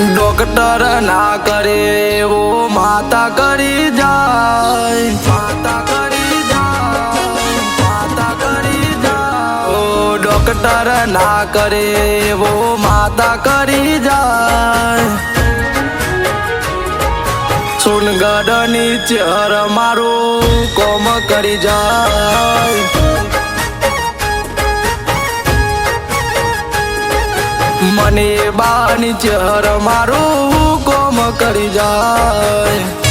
Doctor ના કરે એવો માતા કરી જાય માતા કરી જાય માતા કરી જાય ઓ ડોક્ટર ના કરે એવો માતા કરી જાય સોનગઢની ચહેર મારું કોમ કરી જાય મને બાની ચહેર મારું કોમ કરી જાય.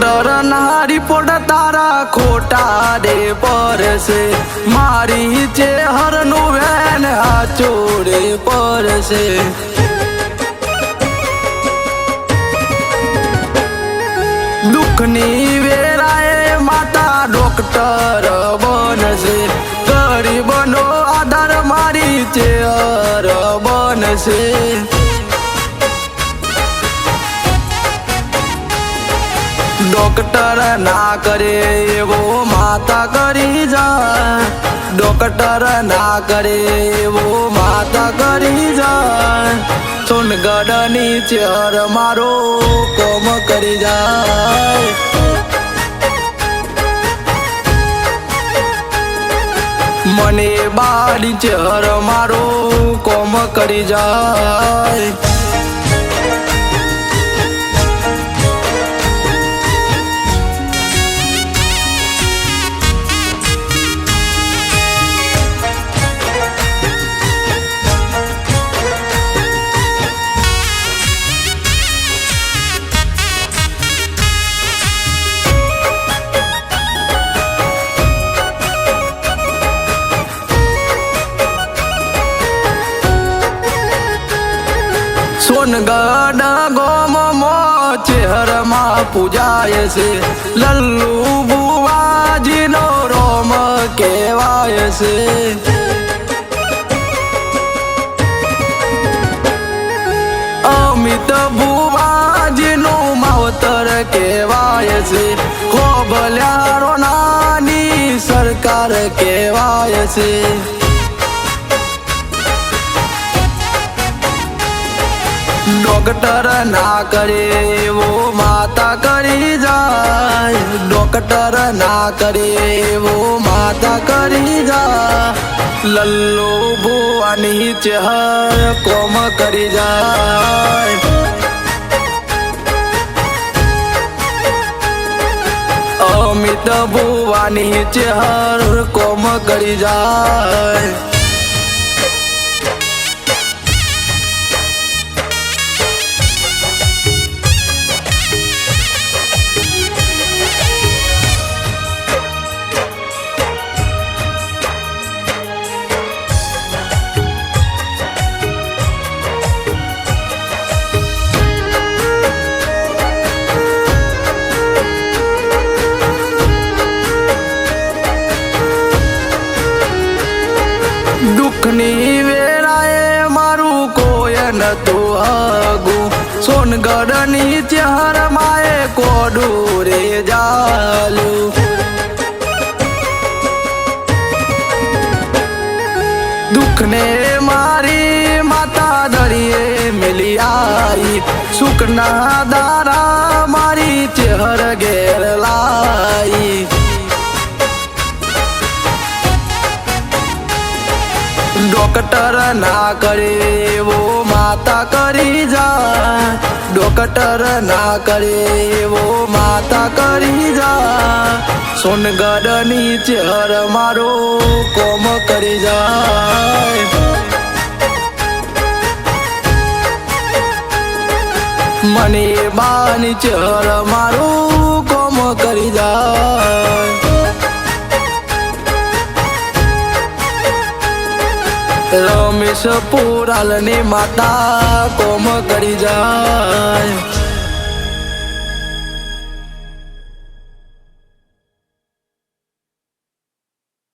ડોક્ટર ના રિપોર્ટ તારા ખોટા દે પરસે. મારી ચેહરનું વેન હાચોડે પરસે. દુઃખની વેરાએ માતા ડોક્ટર બનશે. ગરીબનો આધાર મારી ચેહર બનશે. ડોક્ટર ના કરે, એવો માતા કરી જાય. ડોક્ટર ના કરે, એવો માતા કરી જાય. સોનગઢની ચેર મારો કોમ કરી જાય. મને બાડી ચેર મારો કોમ કરી જાય. સોનગઢ ગોમ ચહેરમાં પૂજાય છે. લલ્લુ બુવાજીનો રોમ કહેવાય છે. અમિત બુવાજીનું માવતર કહેવાય છે. ખોબલ્યારો નાની સરકાર કહેવાય છે. ડોક્ટર ના કરે એવો માતા કરી જાય. ડોક્ટર ના કરે એવો માતા કરી જા લલ્લો ભુવાની ચહર કોમ કરી જાય. અમિત ભુવાની ચહર કોમ કરી જાય. દુઃખની વેળાએ મારું કોઈ નતું હગું સોનગઢની ચાર માએ કોડું રે જાલું દુઃખને મારી માતા દરિયે મિલી આઈ. સુખના દારા મારી ચહેર ઘેર લાઈ. ડોક્ટર ના કરે એવો માતા કરી જા ડોક્ટર ના કરે એવો માતા કરી જા સોનગઢની ચહેર મારો કોમ કરી જાય. મને બાની ચહેર મારું કોમ કરી જાય. પરેશ પુરાલની માતા કોમ કરી જાય.